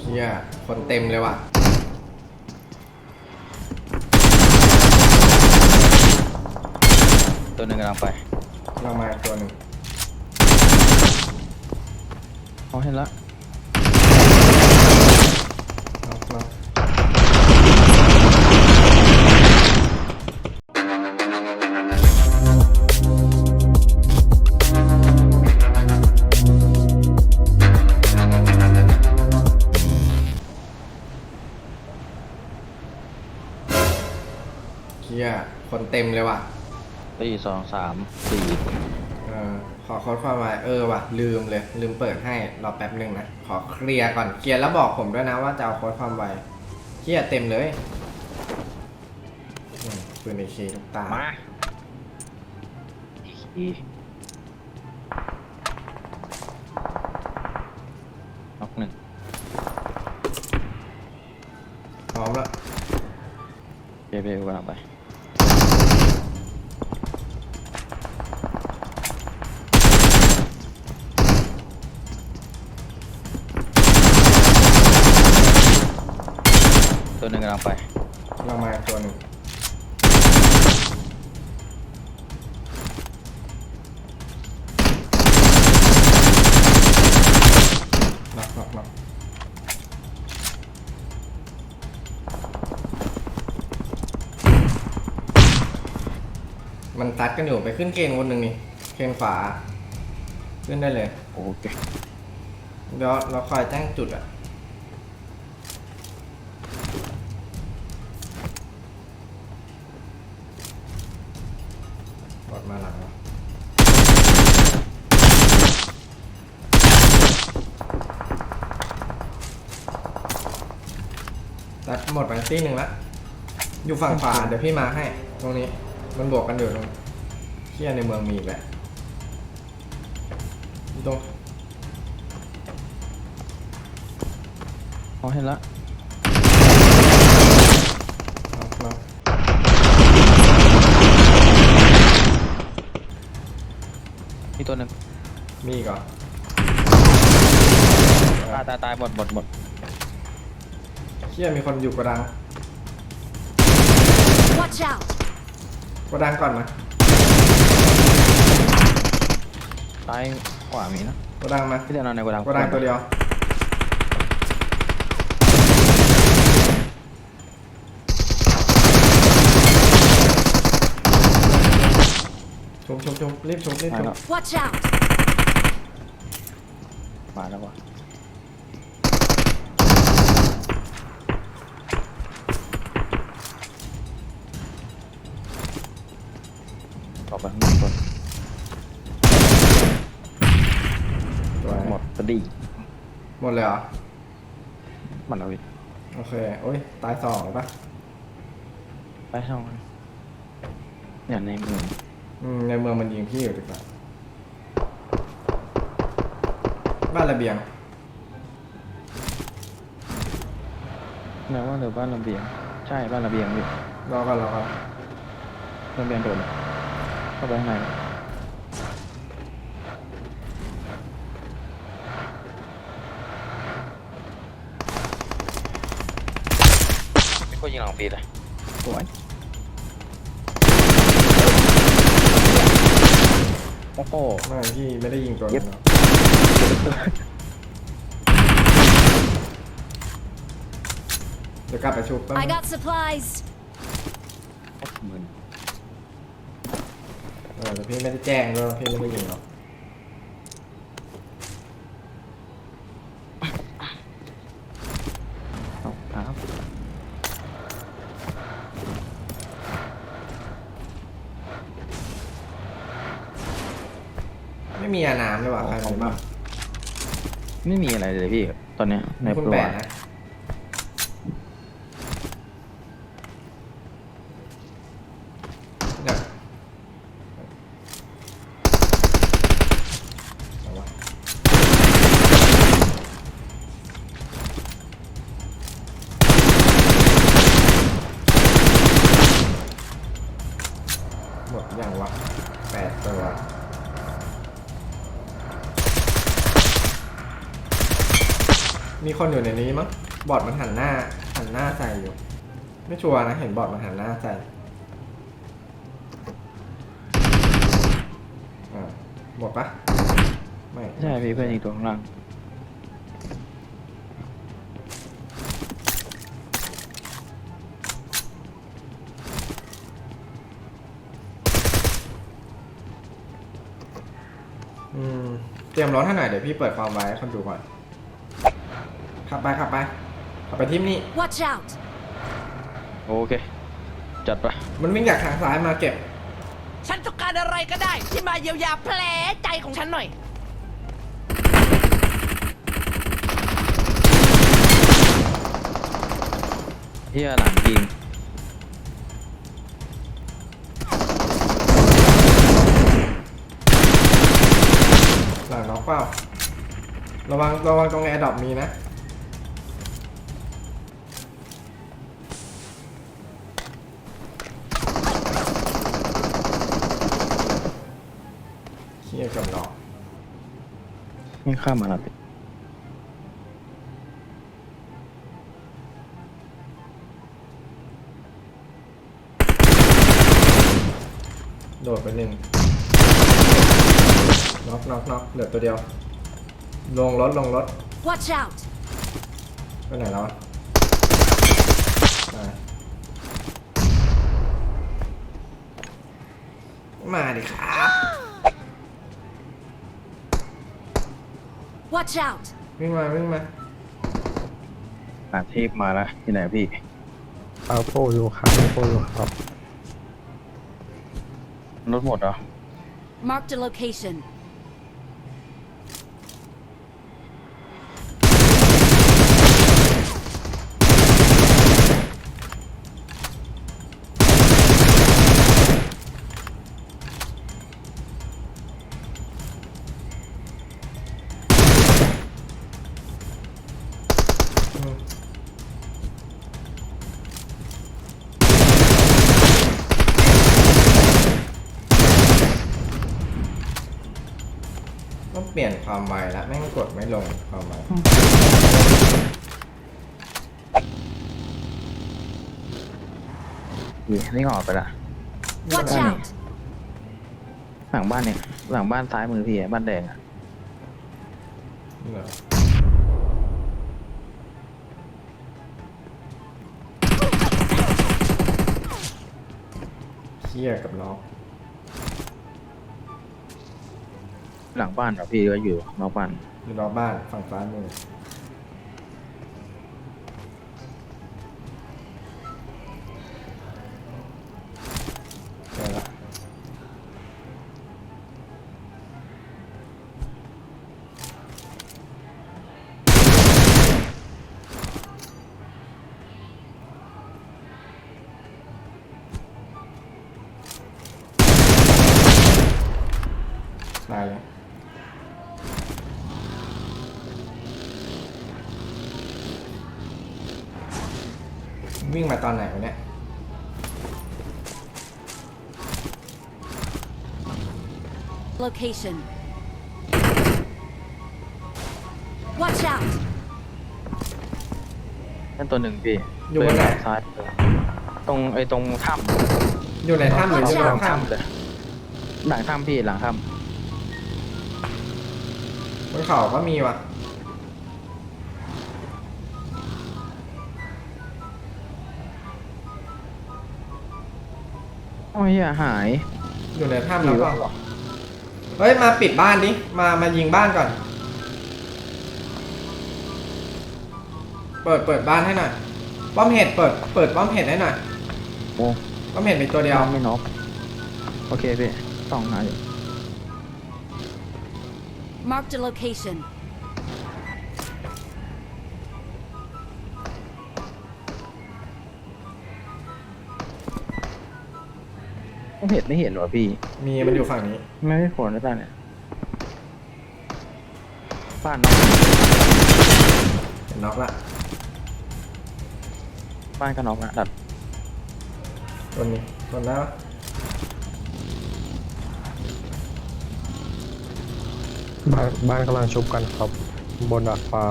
เชี่ยคนเต็มเลยว่ะ ตัวหนึ่งกำลังไปเรามาอีกตัวหนึ่งเขาเห็นละ เต็มเลยว่ะตีสองสามสี่เออขอโค้ดความหมายเออว่ะลืมเลย ลืมเปิดให้รอแป๊บหนึ่งนะ ขอเคลียร์ก่อนเคลียร์แล้วบอกผมด้วยนะว่าจะเอาโค้ดความไวเคลียร์เต็มเลยอืมปืนในเคทุกตามาอีน็อกหนึ่งพร้อมแล้วเบเบกำลังไป ตัวหนึ่งกำลังไป เรามาอีกตัวหนึ่งน็อกน็อกน็อกมันตัดกันอยู่ไปขึ้นเกณฑ์คนหนึ่งนี่เกณฑ์ขวา ขึ้นได้เลย โอเค เดี๋ยวเราคอยแจ้งจุดอะ ตัดหมดไปที่หนึ่งละอยู่ฝั่งขวาเดี๋ยวพี่มาให้ ตรงนี้ มันบวกกันอยู่ตรงเที่ยในเมืองมีอีกแหละอยู่ตรงเขาเห็นละน็อกน็อกมีตัวหนึ่งมีอีกเหรอตายตายตายหมดหมดหมด เชี่ยมีคนอยู่กระดัง Watch out! กระดังก่อนนะตายขวามีนะกระดังมาพี่เดินเอาในกระดังกระดังตัวเดียวชุบชุบชุบรีบชุบรีบมาชุบแล้ว Watch out! มาแล้ววะ ไปข้างบนก่อนสวยหมดพอดีหมดเลยเหรอ หมดแล้วพี่โอเค โอ้ย ตายสองปะไปช่องมันอย่างในเมืองอืม ในเมืองมันยิงพี่อยู่ดีกว่าบ้านระเบียงแม้ว่าเรือบ้านระเบียง ใช่บ้านระเบียงพี่รอก่อนรอก่อนระเบียงโดด เข้าไปข้างในไม่ควรยิงหลังฟีดเลยสวยโอ้โห ไม่พี่ไม่ได้ยิงตัวเย็นั้บ นหรอกเดี๋ยวกลับไปชุบแป๊บ I got supplies. หมื่นเออ แต่พี่ไม่ได้แจ้งด้วยว่าพี่ไม่ได้ยิงหรอกเอาครับไม่มีอาน้ำเลยว่ะใครมีบ้างไม่มีอะไรเลยพี่ ตอนเนี้ยในคุณตัวแปดนะ มีคนอยู่ในนี้มั้ง บอดมันหันหน้า หันหน้าใส่อยู่ ไม่ชัวร์นะ เห็นบอดมันหันหน้าใส่อ่าหมดปะไม่ ใช่พี่เพื่อนอีกตัวข้างล่างอืม เตรียมรถให้หน่อยเดี๋ยวพี่เปิดความไว้ให้คนดูก่อน ขับไปขับไปขับไปทิมนี่ Watch out! โอเค จัดไป มันวิ่งจากทางซ้ายมาเก็บ ฉันต้องการอะไรก็ได้ ที่มาเยียวยาแผลใจของฉันหน่อย เฮียหลังยิงหลังน็อกเปล่าระวังระวังตรงแอร์ดรอปมีนะ ไม่ข้ามมาแล้วพี่โดดไปหนึ่งน็อกน็อกน็อกเหลือตัวเดียว ลงรถลงรถ Watch out! ไปไหนแล้วอะมามาดิครับ Watch out! วิ่งมาวิ่งมาอาเทพมาแล้วที่ไหนพี่เอาโปอยู่ครับเอาโปอยู่ครับรถหมดเหรอ Marked a location. ความไวแล้วแม่งกดไม่ลงความไวพี่นี่ออกไปละ Watch Done. out! หลังบ้านเนี่ย หลังบ้านซ้ายมือพี่อะบ้านแดงอะเหรอเชี่ยกับน็อก หลังบ้านเหรอพี่ก็อยู่นอกบ้าน อยู่นอกบ้านฝั่งซ้ายมือเจอละตายแล้ว วิ่งมาตอนไหนวะเนี่ย Location. Watch out! นั่นตัวหนึ่งพี่อยู่บนไหนเดิซ้ายตรงไอ้ตรงถ้ำอยู่ในถ้ำหรืออยู่ Watch น out อกถ้เลยหลังถ้ำพี่หลังถ้ำบนเขาก็มีว่ะ โอ้ยเหี้ยหายอยู่ในถ้ำแล้วก็เฮ้ย มาปิดบ้านดิ มามายิงบ้านก่อน เปิดเปิดบ้านให้หน่อย ป้อมเห็ดเปิด เปิดป้อมเห็ดให้หน่อย โอ้ป้อมเห็ดมีตัวเดียว ไม่น็อกโอเคพี่ต้องหาอยู่ Marked a location. เห็นไม่เห็นหรอพี่ มีมันอยู่ฝั่งนี้ ไม่ไม่ผลนะตาเนี่ยบ้านน็อกเห็นน็อกละบ้านก็น็อกนะดัดตัวนี้ตัวแล้วบ้านบ้านกำลังชุบกันครับ บนดาดฟ้า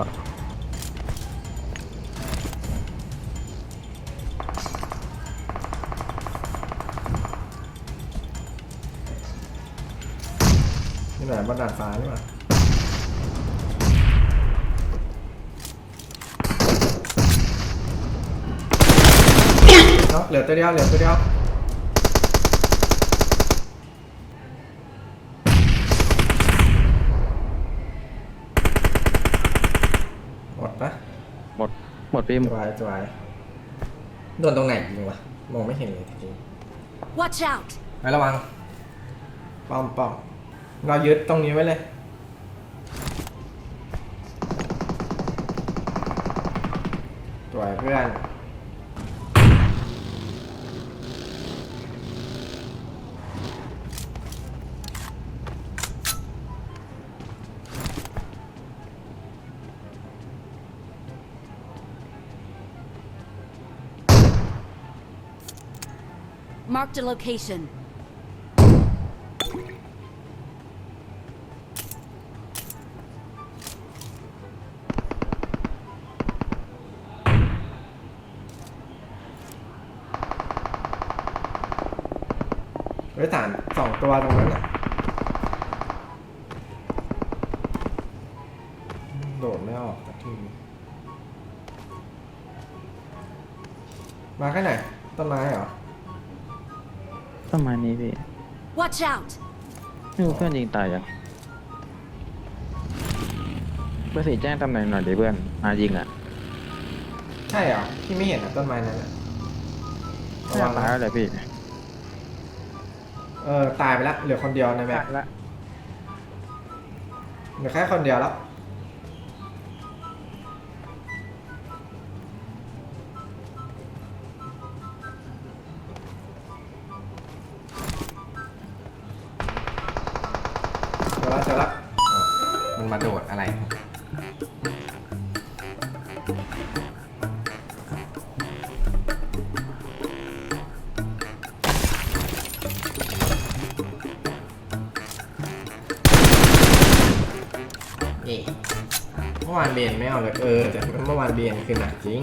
นบนดาดฟ้านี่มาเนาะเหลือตัวเดียวเหลือตัวเดียวหมดปะหมด หมดฟิล์มสวยสวยโดนตรงไหนยิงวะมองไม่เห็นเลยจริง Watch out! ๆไประวังป้อมป้อม เรายึดตรงนี้ไว้เลยสวเพื่อน Marked a location. ไว้ฐานสองตัวตรงนั้นน่ะโดดไม่ออกสักทีมาแค่ไหนต้นไม้เหรอประมาณนี้พี่ Watch out! ไม่รู้เพื่อนยิงตายยังเบอร์สี่แจ้งตำแหน่งหน่อยดิเพื่อนมายิงอะใช่เหรอที่ไม่เห็นอะต้นไม้นั้นอะระระวัวังงตายนะแล้วเลยพี่ เออตายไปแล้วเหลือคนเดียวในแมปละเหลือแค่คนเดียวแล้ว มื่อวานเบนไม่เอาเลยเออแต่เมื่อวานเบนคือหนักจริง